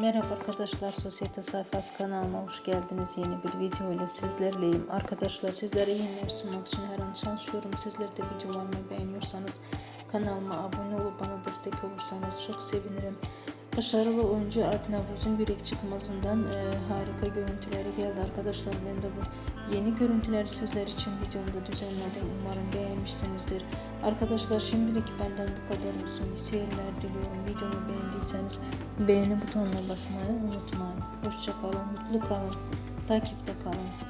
Merhaba arkadaşlar, Sosyete Sayfası kanalıma hoş geldiniz. Yeni bir video ile sizlerleyim. Arkadaşlar sizlere yeniler sunmak için her an çalışıyorum. Sizler de videolarımı beğeniyorsanız kanalıma abone olup bana destek olursanız çok sevinirim. Başarılı oyuncu Alp Navruz'un bir ilk çıkmasından e, harika görüntüleri geldi arkadaşlar. Ben de bu yeni görüntüleri sizler için videomda düzenledim. Umarım beğenmişsinizdir. Arkadaşlar şimdilik benden bu kadar olsun. Seyirler diliyorum. Videomu beğendiyseniz beğeni butonuna basmayı unutmayın. Hoşçakalın, mutlu kalın, takipte kalın.